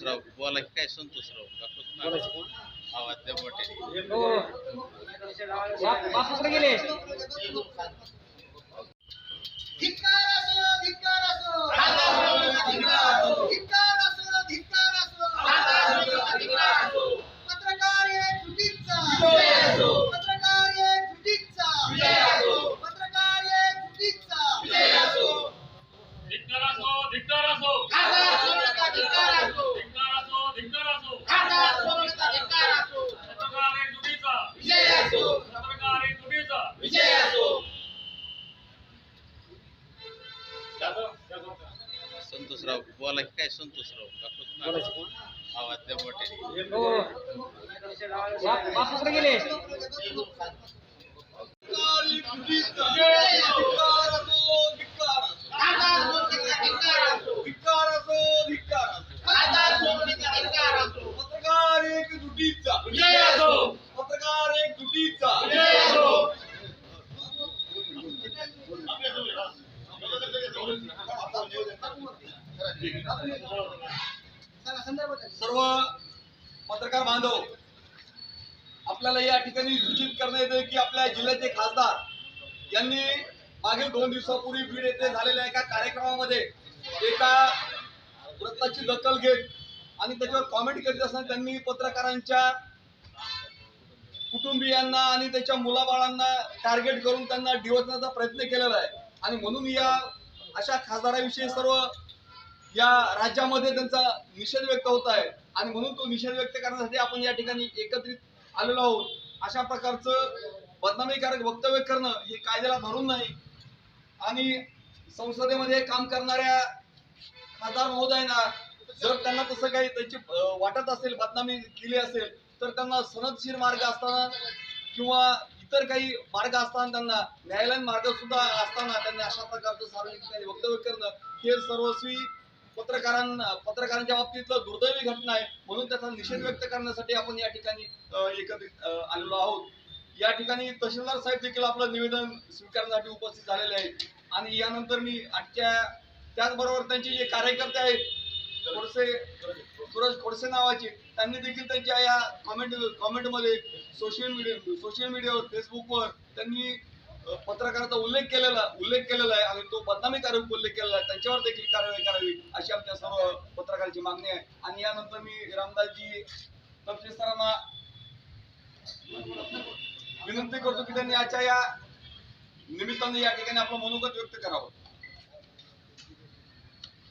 संतोषराव बोला की काय संतोषराव? आवाज मोठे बापूकडे गेले. संतोषराव बोला की काय संतोषराव बापूच ना आवाज द्या मोठे बापूकडे गेले पत्रकार एक चुकीचा पत्रकार एक चुकीचा सर्व पत्रकार बांधव आपल्याला या ठिकाणी सूचित करण्यात येते की आपल्या जिल्ह्याचे खासदार यांनी मागील दोन दिवसापूर्वी बीड येथे झालेल्या एका कार्यक्रमामध्ये एका वृत्ताची दखल घेत आणि त्याच्यावर कॉमेंट करीत असताना त्यांनी पत्रकारांच्या कुटुंबियांना आणि त्याच्या मुलाबाळांना टार्गेट करून त्यांना डिवचण्याचा प्रयत्न केलेला आहे. आणि म्हणून या अशा खासदाराविषयी सर्व या राज्यामध्ये त्यांचा निषेध व्यक्त होत आहे. आणि म्हणून तो निषेध व्यक्त करण्यासाठी आपण या ठिकाणी एकत्रित आलेलो आहोत. अशा प्रकारचं बदनामीकारक वक्तव्य करणं हे कायद्याला धरून नाही. आणि संसदेमध्ये काम करणाऱ्या खासदार महोदयांना जर त्यांना तसं काही त्याची वाटत असेल बदनामी केली असेल तर त्यांना सनदशीर मार्ग असताना किंवा इतर काही मार्ग असताना त्यांना न्यायालयीन मार्ग सुद्धा असताना त्यांनी अशा प्रकारचं सार्वजनिक वक्तव्य करणं हे सर्वस्वी पत्रकारां पत्रकारांच्या बाबतीतलं दुर्दैवी घटना आहे म्हणून त्याचा निषेध व्यक्त करण्यासाठी आपण या ठिकाणी एकत्रित आलेलो आहोत. या ठिकाणी तहसीलदार साहेब देखील आपलं निवेदन स्वीकारण्यासाठी उपस्थित झालेले आहेत. आणि यानंतर मी आजच्या त्याचबरोबर त्यांचे जे कार्यकर्ते आहेत खोडसे सूरज खोडसे नावाचे त्यांनी देखील त्यांच्या या कॉमेंट कॉमेंटमध्ये सोशल मीडिया सोशल मीडियावर फेसबुकवर त्यांनी पत्रकाराचा उल्लेख केलेला उल्लेख केलेला आहे आणि तो बदनामीकारक उल्लेख केलेला आहे. त्यांच्यावर देखील कारवाई करावी अशी आमच्या सर्व पत्रकारांची मागणी आहे. आणि यानंतर मी रामदासजी तपशील सरांना विनंती करतो की त्यांनी आजच्या या निमित्ताने या ठिकाणी आपलं मनोगत व्यक्त करावं.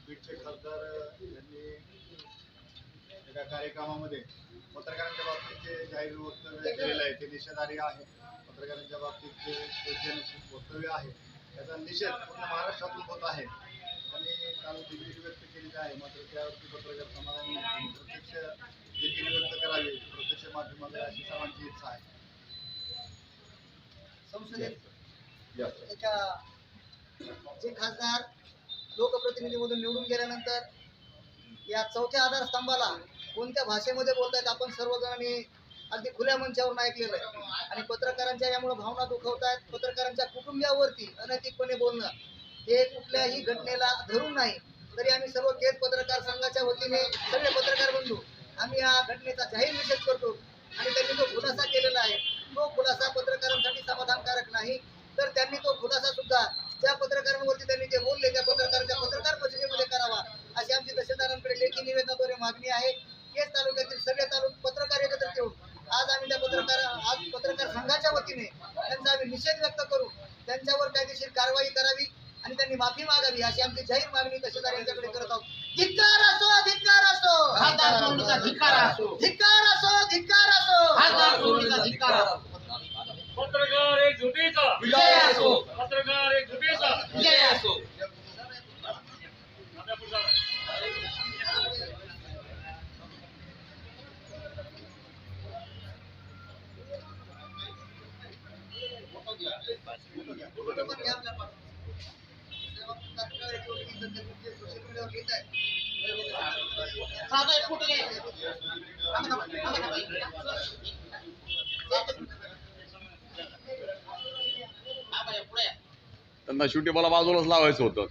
खासदार यांनी एका कार्यक्रमामध्ये पत्रकारांच्या बाबतीत जाहीर वक्तव्य केलेलं आहे ते निषेधार्ह आहे. पत्रकारांच्या बाबतीत जे वक्तव्य आहे त्याचा निषेध पूर्ण महाराष्ट्रातून होत आहे. काल दिलगिरी व्यक्त केलेली आहे मात्र त्यावरती पत्रकार समाजाने प्रत्यक्ष दिलगिरी व्यक्त करावी प्रत्यक्ष माध्यमाला अशी सर्वांची इच्छा आहे. संसदेत जे खासदार लोकप्रतिनिधीमधून निवडून गेल्यानंतर या चौथ्या आधारस्तंभाला कोणत्या भाषेमध्ये बोलतायत आपण सर्वजणांनी अगदी खुल्या मंचावरून ऐकलेलं आहे. आणि पत्रकारांच्या यामुळे भावना दुखवत आहेत पत्रकारांच्या कुटुंबियावरती अनैतिकपणे बोलणं हे कुठल्याही घटनेला धरून नाही. तरी आम्ही सर्व केस पत्रकार संघाच्या वतीने सगळे पत्रकार बंधू आम्ही या घटनेचा जाहीर निषेध करतो. आणि त्यांनी जो खुलासा केलेला आहे तो खुलासा पत्रकारांसाठी समाधानकारक नाही. तर त्यांनी तो खुलासा सुद्धा ज्या पत्रकारांवरती त्यांनी जे बोलले त्या पत्रकारांच्या पत्रकार परिषदेमध्ये करावा. अशी आमची तहसीलदारांकडे लेखी निवेदनाद्वारे मागणी आहे. केस तालुक्यातील सगळे तालुक पत्रकार एकत्रित येऊन आज आम्ही त्या पत्रकार आज पत्रकार संघाच्या वतीने त्यांचा आम्ही निषेध व्यक्त करू. त्यांच्यावर कायदेशीर कारवाई करावी आणि त्यांनी माफी मागावी अशी आमची जाहीर मागणी तहसीलदार यांच्याकडे करत आहोत. धिक्कार असो धिक्कार असो. धिक्कार असो. धिक्कार असो पत्रकार एक चुकीचा विजय असो. पत्रकार एक चुकीचा आपल्या त्यांना शेवटी मला बाजूलाच लावायचं होतं.